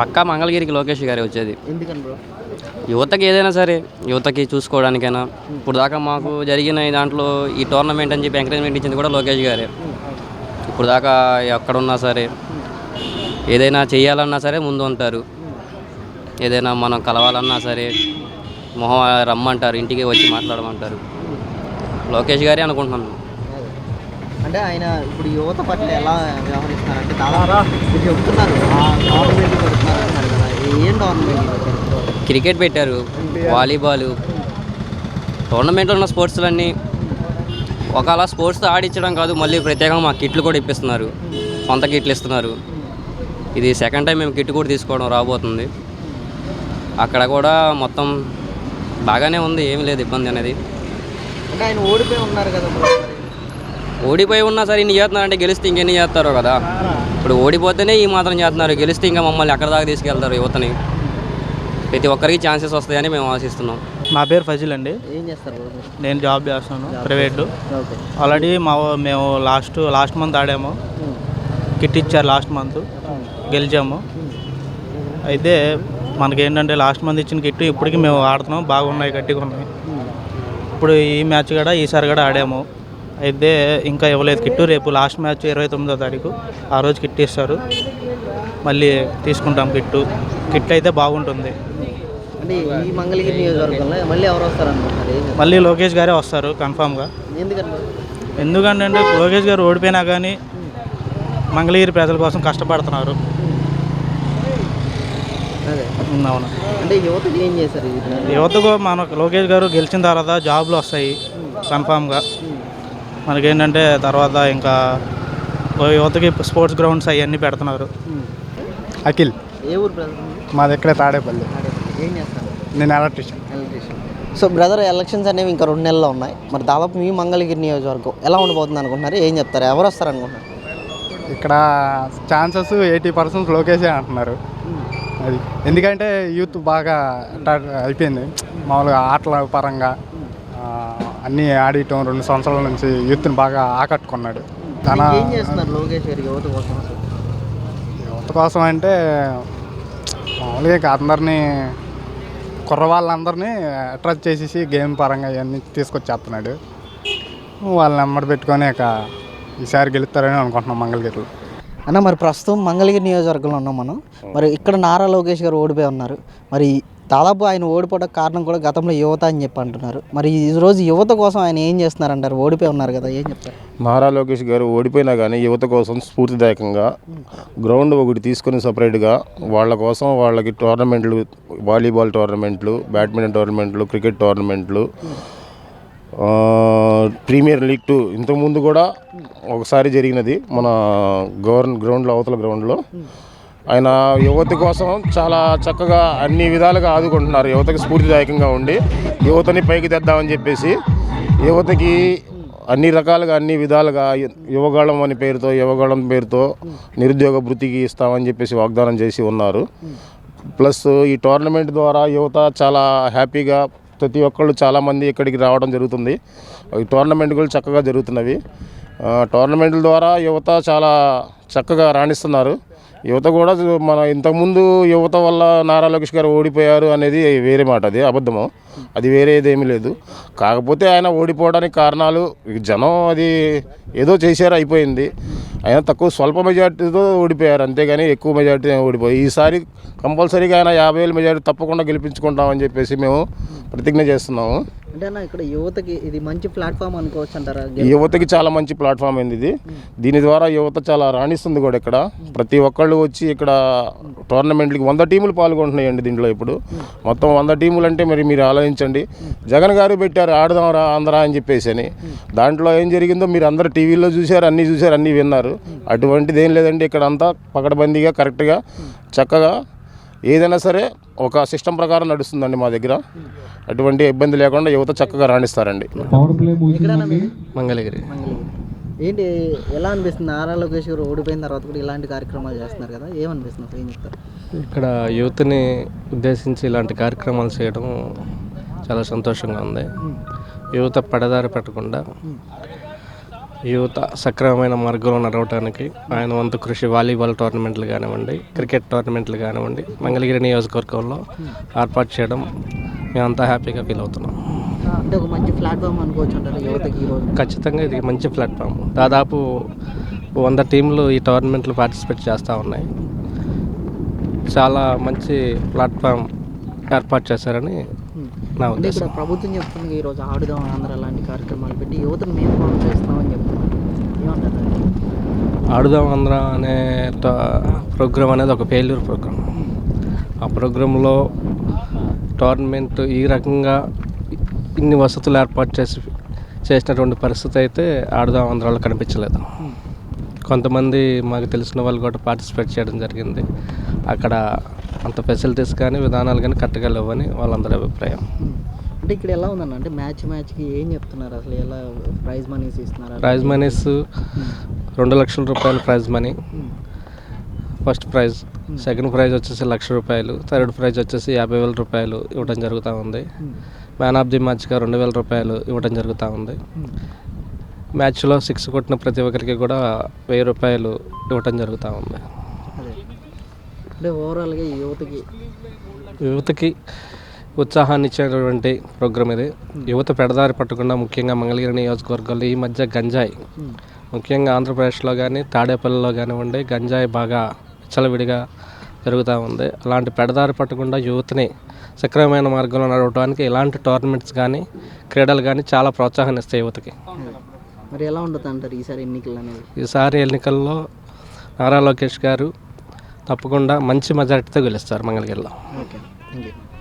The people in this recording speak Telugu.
పక్కా మంగళగిరికి లోకేష్ గారే వచ్చేది. ఎందుకని బ్రో? యువతకి ఏదైనా సరే యువతకి చూసుకోవడానికైనా. ఇప్పుడు దాకా మాకు జరిగిన ఈ దాంట్లో ఈ టోర్నమెంట్ అని చెప్పి ఎంకరేజ్మెంట్ ఇచ్చింది కూడా లోకేష్ గారే. ఇప్పుడు దాకా ఎక్కడున్నా సరే ఏదైనా చేయాలన్నా సరే ముందు ఉంటారు. ఏదైనా మనం కలవాలన్నా సరే మొహం రమ్మంటారు ఇంటికి వచ్చి మాట్లాడమంటారు. లోకేష్ గారే అనుకుంటున్నాను. అంటే ఆయన ఇప్పుడు యువత పట్ల ఎలా వ్యవహరిస్తున్నారు? అంటే దాదాపు మీరు చెప్తున్నారు ఆ గవర్నమెంట్ పెడుతున్నారు అన్నారు కదా. ఏం గవర్నమెంట్ క్రికెట్ పెట్టారు వాలీబాల్ టోర్నమెంట్లో ఉన్న స్పోర్ట్స్లన్నీ ఒకవేళ స్పోర్ట్స్ ఆడించడం కాదు మళ్ళీ ప్రత్యేకంగా మా కిట్లు కూడా ఇప్పిస్తున్నారు. సొంత కిట్లు ఇస్తున్నారు. ఇది సెకండ్ టైం మేము కిట్ కూడా తీసుకోవడం రాబోతుంది. అక్కడ కూడా మొత్తం బాగానే ఉంది ఏమీ లేదు ఇబ్బంది అనేది. అంటే ఆయన ఓడిపోయి ఉన్నారు కదా. ఓడిపోయి ఉన్నా సరే ఇన్ని చేస్తున్నారంటే గెలిస్తే ఇంకెన్ని చేస్తారో కదా. ఇప్పుడు ఓడిపోతేనే ఈ మాత్రం చేస్తున్నారు. గెలిస్తే ఇంకా మమ్మల్ని ఎక్కడ దాకా తీసుకెళ్తారు యువతని? ప్రతి ఒక్కరికి ఛాన్సెస్ వస్తాయని మేము ఆశిస్తున్నాం. నా పేరు ఫజిల్ అండి. ఏం చేస్తారు? నేను జాబ్ చేస్తాను ప్రైవేట్. ఓకే. ఆల్రెడీ మా మేము లాస్ట్ లాస్ట్ మంత్ ఆడాము. కిట్ ఇచ్చారు లాస్ట్ మంత్. గెలిచాము. అయితే మనకేంటంటే లాస్ట్ మంత్ ఇచ్చిన కిట్ ఇప్పటికి మేము ఆడుతున్నాం. బాగున్నాయి గట్టిగా ఉన్నాయి. ఇప్పుడు ఈ మ్యాచ్ కూడా ఈసారి కూడా ఆడాము. అయితే ఇంకా ఇవ్వలేదు. కిట్టు రేపు లాస్ట్ మ్యాచ్ ఇరవై తొమ్మిదో తారీఖు. ఆ రోజు కిట్ ఇస్తారు. మళ్ళీ తీసుకుంటాం కిట్టు. కిట్ అయితే బాగుంటుంది. అంటే ఈ మంగళగిరి నియోజకవర్గంలో మళ్ళీ ఎవరు లోకేష్ గారే వస్తారు కన్ఫామ్గా? ఎందుకంటే అంటే లోకేష్ గారు ఓడిపోయినా కానీ మంగళగిరి ప్రజల కోసం కష్టపడుతున్నారు. అవును. అంటే యువతకి ఏం చేశారు యువతకు మనకు లోకేష్ గారు గెలిచిన తర్వాత జాబ్లు వస్తాయి కన్ఫామ్గా మనకేంటంటే తర్వాత ఇంకా యువతకి స్పోర్ట్స్ గ్రౌండ్స్ అవన్నీ పెడుతున్నారు. అఖిల్. ఏ ఊరు బ్రదర్ మా దగ్గర తాడేపల్లి. ఏం చేస్తారు? నేను electrician. Electrician. So brother elections అనేవి ఇంకా రెండు నెలల్లో ఉన్నాయి. మరి దాదాపు మీ మంగళగిరి నియోజకవర్గం ఎలా ఉండబోతుంది అనుకుంటున్నారు? ఏం చెప్తారు? ఎవరు వస్తారు అనుకుంటున్నారు? ఇక్కడ ఛాన్సెస్ ఎయిటీ పర్సెంట్ లోకేషే అంటున్నారు. అది. ఎందుకంటే యూత్ బాగా అయిపోయింది. మామూలుగా ఆటల పరంగా ఆ, అన్నీ ఆడియటం రెండు సంవత్సరాల నుంచి యూత్ని బాగా ఆకట్టుకున్నాడు. తన ఏం చేస్తున్నారు లోకేష్ గారు యువత కోసం అసలు? యువత కోసం అంటే మామూలుగా ఇక అందరినీ కుర్రవాళ్ళందరినీ అట్రాక్ట్ చేసేసి గేమ్ పరంగా ఇవన్నీ తీసుకొచ్చేస్తున్నాడు. వాళ్ళని నెంబర్ పెట్టుకొని ఇక ఈసారి గెలుస్తారని అనుకుంటున్నాం మంగళగిరిలో. అన్న మరి ప్రస్తుతం మంగళగిరి నియోజకవర్గంలో ఉన్నాం మనం. మరి ఇక్కడ నారా లోకేష్ గారు ఓడిపోయి ఉన్నారు. మరి దాదాపు ఆయన ఓడిపోవడానికి కారణం కూడా గతంలో యువత అని చెప్పి అంటున్నారు. మరి ఈరోజు యువత కోసం ఆయన ఏం చేస్తున్నారంటారు? ఓడిపోయి ఉన్నారు కదా ఏం చెప్తారు? నారా లోకేష్ గారు ఓడిపోయినా కానీ యువత కోసం స్ఫూర్తిదాయకంగా గ్రౌండ్ ఒకటి తీసుకొని సపరేట్గా వాళ్ళ కోసం వాళ్ళకి టోర్నమెంట్లు వాలీబాల్ టోర్నమెంట్లు బ్యాడ్మింటన్ టోర్నమెంట్లు క్రికెట్ టోర్నమెంట్లు ప్రీమియర్ లీగ్ టూ ఇంతకుముందు కూడా ఒకసారి జరిగినది మన గవర్న గ్రౌండ్లో అవతల గ్రౌండ్లో. ఆయన యువత కోసం చాలా చక్కగా అన్ని విధాలుగా ఆదుకుంటున్నారు. యువతకి స్ఫూర్తిదాయకంగా ఉండి యువతని పైకి తెద్దామని చెప్పేసి యువతకి అన్ని రకాలుగా అన్ని విధాలుగా యువగాళం అనే పేరుతో యువగాళం పేరుతో నిరుద్యోగ వృత్తికి ఇస్తామని చెప్పేసి వాగ్దానం చేసి ఉన్నారు. ప్లస్ ఈ టోర్నమెంట్ ద్వారా యువత చాలా హ్యాపీగా ప్రతి ఒక్కళ్ళు చాలామంది ఇక్కడికి రావడం జరుగుతుంది. ఈ టోర్నమెంట్ కూడా చక్కగా జరుగుతున్నవి. టోర్నమెంట్ల ద్వారా యువత చాలా చక్కగా రాణిస్తున్నారు. యువత కూడా మన ఇంతకుముందు యువత వల్ల నారా లోకేష్ గారు ఓడిపోయారు అనేది వేరే మాట అది అబద్ధము. అది వేరేది ఏమీ లేదు. కాకపోతే ఆయన ఓడిపోవడానికి కారణాలు జనం అది ఏదో చేశారు అయిపోయింది. ఆయన తక్కువ స్వల్ప మెజార్టీతో ఓడిపోయారు అంతేగాని ఎక్కువ మెజార్టీ ఓడిపోయి. ఈసారి కంపల్సరీగా ఆయన యాభై వేల మెజార్టీ తప్పకుండా గెలిపించుకుంటామని చెప్పేసి మేము ప్రతిజ్ఞ చేస్తున్నాము. అంటే అన్న ఇక్కడ యువతకి ఇది మంచి ప్లాట్ఫామ్ అనుకోవచ్చు అంటారా యువతకి చాలా మంచి ప్లాట్ఫామ్ అయింది ఇది. దీని ద్వారా యువత చాలా రాణిస్తుంది కూడా ఇక్కడ. ప్రతి ఒక్కళ్ళు వచ్చి ఇక్కడ టోర్నమెంట్లకి వంద టీములు పాల్గొంటున్నాయండి దీంట్లో ఇప్పుడు. మొత్తం వంద టీములు అంటే మరి మీరు ఆలోచించండి. జగన్ గారు పెట్టారు ఆడదాం రా ఆంధ్ర అని చెప్పేసి అని దాంట్లో ఏం జరిగిందో మీరు అందరు టీవీలో చూశారు అన్నీ చూశారు అన్నీ విన్నారు. అటువంటిది ఏం లేదండి ఇక్కడ అంతా పకడ్బందీగా కరెక్ట్గా చక్కగా. ఏదైనా సరే ఒక సిస్టమ్ ప్రకారం నడుస్తుందండి మా దగ్గర. అటువంటి ఇబ్బంది లేకుండా యువత చక్కగా రాణిస్తారండి. మంగళగిరి. ఏంటి ఎలా అనిపిస్తుంది? నారా లోకేష్ గారు ఓడిపోయిన తర్వాత కూడా ఇలాంటి కార్యక్రమాలు చేస్తున్నారు కదా ఏమనిపిస్తుంది అసలు ఏం చెప్తారు? ఇక్కడ యూత్ని ఉద్దేశించి ఇలాంటి కార్యక్రమాలు చేయడం చాలా సంతోషంగా ఉంది. యువత పడదారి పెట్టకుండా యువత సక్రమమైన మార్గంలో నడవటానికి ఆయన వంతు కృషి వాలీబాల్ టోర్నమెంట్లు కానివ్వండి క్రికెట్ టోర్నమెంట్లు కానివ్వండి మంగళగిరి నియోజకవర్గంలో ఏర్పాటు చేయడం మేమంతా హ్యాపీగా ఫీల్ అవుతున్నాం. అంటే ఒక మంచి ప్లాట్ఫామ్ అనుకోవచ్చు యువతకి ఖచ్చితంగా ఇది మంచి ప్లాట్ఫామ్. దాదాపు వంద టీంలు ఈ టోర్నమెంట్లో పార్టిసిపేట్ చేస్తూ ఉన్నాయి. చాలా మంచి ప్లాట్ఫామ్ ఏర్పాటు చేశారని నా ఉద్దేశం. ప్రభుత్వం చెప్తుంది ఈరోజు ఆడుదాం ఆంధ్ర లాంటి కార్యక్రమాలు పెట్టి యువతను మేము చెప్తున్నారు. ఏమంటారు దానికి? ఆడుదాం ఆంధ్ర అనే ప్రోగ్రామ్ అనేది ఒక ఫెయిల్యూర్ ప్రోగ్రామ్ ఆ ప్రోగ్రాంలో టోర్నమెంట్ ఈ రకంగా ఇన్ని వసతులు ఏర్పాటు చేసి చేసినటువంటి పరిస్థితి అయితే ఆడుదాం ఆంధ్రాలో కనిపించలేదు. కొంతమంది మాకు తెలిసిన వాళ్ళు కూడా పార్టిసిపేట్ చేయడం జరిగింది. అక్కడ అంత ఫెసిలిటీస్ కానీ విధానాలు కానీ కరెక్ట్గా లేవని వాళ్ళందరి అభిప్రాయం. అంటే ఇక్కడ ఎలా ఉందన్న అంటే మ్యాచ్ మ్యాచ్కి ఏం చెప్తున్నారు? అసలు ఎలా ప్రైజ్ మనీస్ ఇస్తున్నారా? ప్రైజ్ మనీస్ రెండు లక్షల రూపాయలు prize money first prize second prize వచ్చేసి లక్ష రూపాయలు. థర్డ్ ప్రైజ్ వచ్చేసి యాభై వేల రూపాయలు ఇవ్వడం జరుగుతూ ఉంది. మ్యాన్ ఆఫ్ ది మ్యాచ్గా రెండు వేల రూపాయలు ఇవ్వడం జరుగుతూ ఉంది. మ్యాచ్లో సిక్స్ కొట్టిన ప్రతి ఒక్కరికి కూడా వెయ్యి రూపాయలు ఇవ్వడం జరుగుతూ ఉంది. అంటే ఓవరాల్గా యువతకి యువతకి ఉత్సాహాన్ని ఇచ్చేటువంటి ప్రోగ్రామ్ ఇది. యువత పెడదారి పట్టకుండా ముఖ్యంగా మంగళగిరి నియోజకవర్గంలో ఈ మధ్య గంజాయి. ముఖ్యంగా ఆంధ్రప్రదేశ్లో కానీ తాడేపల్లిలో కానివ్వండి గంజాయి బాగా విచ్చలవిడిగా జరుగుతూ ఉంది. అలాంటి పెడదారి పట్టకుండా యువతని సక్రమమైన మార్గంలో నడవడానికి ఇలాంటి టోర్నమెంట్స్ కానీ క్రీడలు కానీ చాలా ప్రోత్సాహాన్ని ఇస్తాయి యువతకి. మరి ఎలా ఉండదు అంటారు ఈసారి ఎన్నికలు అనేది ఈసారి ఎన్నికల్లో నారా లోకేష్ గారు తప్పకుండా మంచి మెజార్టీతో గెలుస్తారు మంగళగిరిలో. ఓకే. Thank you